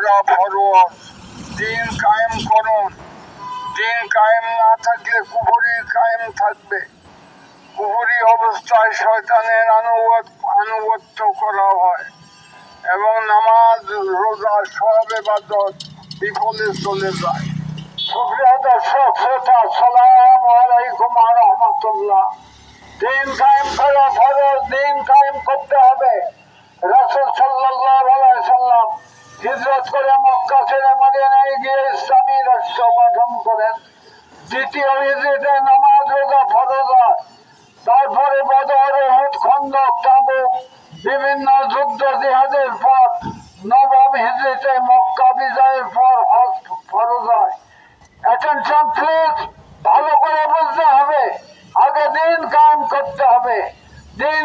করা ফরজ দিন কায়েম করুন দিন কায়েম না থাকলে কুফরি কায়েম থাকবে। কুফরি অবস্থায় শয়তানের আনুগত আনুগত্য করা হয়। এবং নামাজ, রোজা সব এবাদত বিফলে চলে যায়। সুপ্রিয় দর্শক, শ্রোতা সালাম আলাইকুম রহমতুল্লাহ। দিন কায়েম করা ফরজ, দিন কায়েম হিজরত করে মক্কা ছেড়ে মদিনায় গিয়ে ইসলামী রাষ্ট্র গঠন করেন। দ্বিতীয় হিজরতে নামাজ রোজা ফরজ তারপরে বদর, উহুদ, খন্দক বিভিন্ন যুদ্ধ জিহাদের পর নবম হিজরিতে মক্কা বিজয়ের পর হজ ফরজ হয়। অ্যাটেনশন প্লিজ ভালো করে বুঝতে হবে। আগে দিন কায়েম করতে হবে। দিন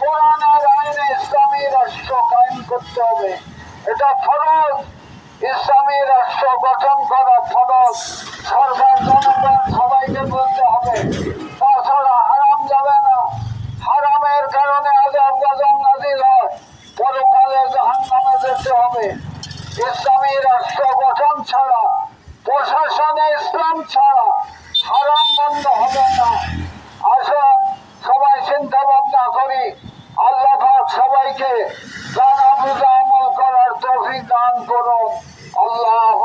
কোরআনের আইনে ইসলামী রাষ্ট্র কায়েম করতে হবে। এটা ফরজ। ইসলামী রাষ্ট্র গঠন করা ফরজ। সরকার, জনগণ সবাইকে বলতে হবে, তাছাড়া হারাম যাবে না। হারামের কারণে আজাব গজব নাজিল হয়। পরকালে জাহান নামে যেতে হবে। ইসলামী রাষ্ট্র গঠন ছাড়া, প্রশাসনে ইসলাম ছাড়া হারাম বন্ধ হবে না। করি। আল্লাহ সবাইকে জানা আমল করার তৌফিক দান আল্লাহ